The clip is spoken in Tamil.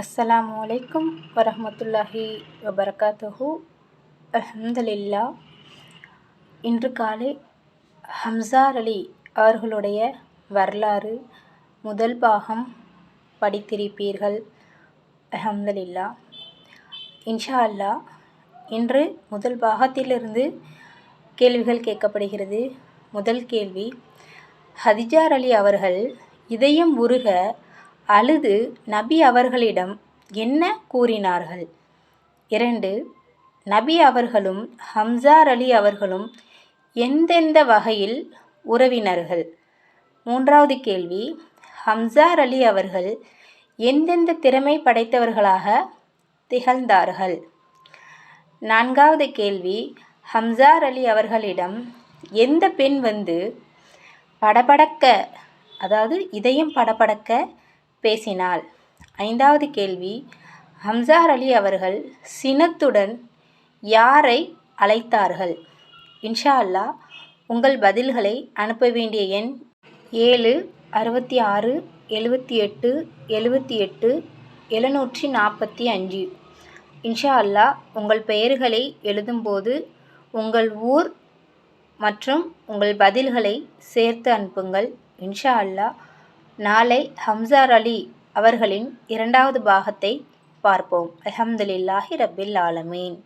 அஸ்ஸலாமு அலைக்கும் வரமத்துல்லாஹி வபரகாத்துஹு அல்ஹம்துலில்லா இன்று காலை ஹம்சார் அலி அவர்களுடைய வரலாறு முதல் பாகம் படித்திருப்பீர்கள். அல்ஹம்துலில்லா இன்ஷா அல்லாஹ் இன்று முதல் பாகத்திலிருந்து கேள்விகள் கேட்கப்படுகிறது. முதல் கேள்வி ஹதிஜார் அலி அவர்கள் இதயம் உருக அழுது நபி அவர்களிடம் என்ன கூறினார்கள்? இரண்டு நபி அவர்களும் ஹம்சார் அலி அவர்களும் எந்தெந்த வகையில் உறவினர்கள்? மூன்றாவது கேள்வி ஹம்சார் அலி அவர்கள் எந்தெந்த திறமை படைத்தவர்களாக திகழ்ந்தார்கள்? நான்காவது கேள்வி ஹம்சார் அலி அவர்களிடம் எந்த பெண் வந்து படபடக்க அதாவது இதயம் படபடக்க பேசினாள். ஐந்தாவது கேள்வி ஹம்சார் அலி அவர்கள் சினத்துடன் யாரை அழைத்தார்கள்? இன்ஷா அல்லாஹ் உங்கள் பதில்களை அனுப்ப வேண்டிய எண் ஏழு அறுபத்தி ஆறு எழுபத்தி எட்டு எழுபத்தி எட்டு எழுநூற்றி நாற்பத்தி அஞ்சு. இன்ஷா அல்லா உங்கள் பெயர்களை எழுதும்போது உங்கள் ஊர் மற்றும் உங்கள் பதில்களை சேர்த்து அனுப்புங்கள். இன்ஷா அல்லாஹ் நாளை ஹம்சார் அலி அவர்களின் இரண்டாவது பாகத்தை பார்ப்போம். அஹமதுல்லாஹி ரபில் ஆலமீன்.